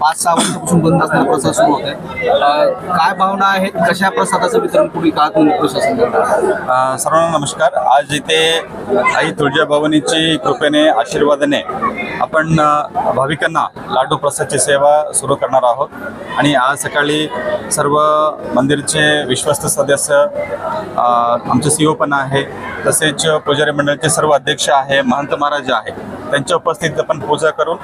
पाच सहा वर्षापासून बंद असणारा प्रसाद सुरू होत आहे काय भावना आहेत? कशा प्रसादाचं वितरण पुढील काळात प्रशासन करणार सर्वांना नमस्कार. आज इथे आई तुळजाभवानीची कृपेने आशीर्वादाने आपण भाविकांना लाडू प्रसादची सेवा सुरू करणार आहोत. आणि आज सकाळी सर्व मंदिरचे विश्वस्त सदस्य आमचे सी पण आहे तसेच पुजारी मंडळाचे सर्व अध्यक्ष आहे महंत महाराज आहे त्यांच्या उपस्थितीत आपण पूजा करून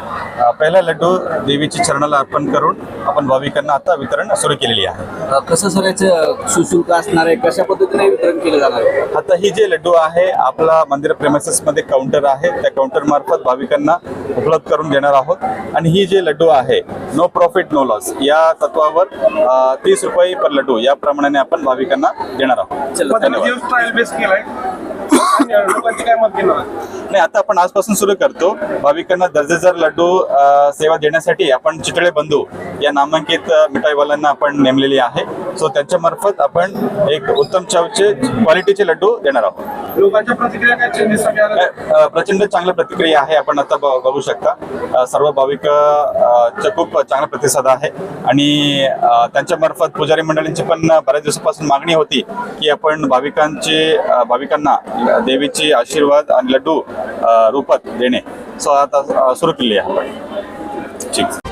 पहिला लड्डू देवीची चरणाला अर्पण करून आपण भाविकांना आता वितरण सुरू केलेली आहे. कसं सर याचं सुशुल्क असणार आहे? कशा पद्धतीने वितरण केलं जाणार आहे? आता ही जे लड्डू आहे आपला मंदिर प्रेमासेस मध्ये काउंटर आहे. त्या काउंटर मार्फत भाविकांना उपलब्ध करून देणार आहोत. आणि ही जे लड्डू आहे नो प्रॉफिट नो लॉस या तत्वावर तीस रुपये पर लड्डू या प्रमाणाने आपण भाविकांना देणार आहोत. चला, धन्यवाद. लोकांची काय मत घेणार नाही आता आपण आजपासून सुरू करतो. भाविकांना दर्जेदार लड्डू अ, सेवा देण्यासाठी आपण चितळे बंधू या नामांकित अ, मिठाईवाल्यांना आपण नेमलेली आहे. सो त्यांच्या मार्फत आपण एक उत्तम चवचे क्वालिटीचे लड्डू देणार आहोत. लोकांच्या प्रतिक्रिया काय चेंजेस प्रचंड चांगल्या प्रतिक्रिया आहे. आपण आता बघू शकता. सर्व भाविक खूप चांगला प्रतिसाद आहे. आणि त्यांच्या मार्फत पुजारी मंडळींची पण बऱ्याच दिवसापासून मागणी होती की आपण भाविकांची भाविकांना देवीची आशीर्वाद आणि लड्डू रूपात देणे. सो आता सुरू केली आहे आपण. ठीक.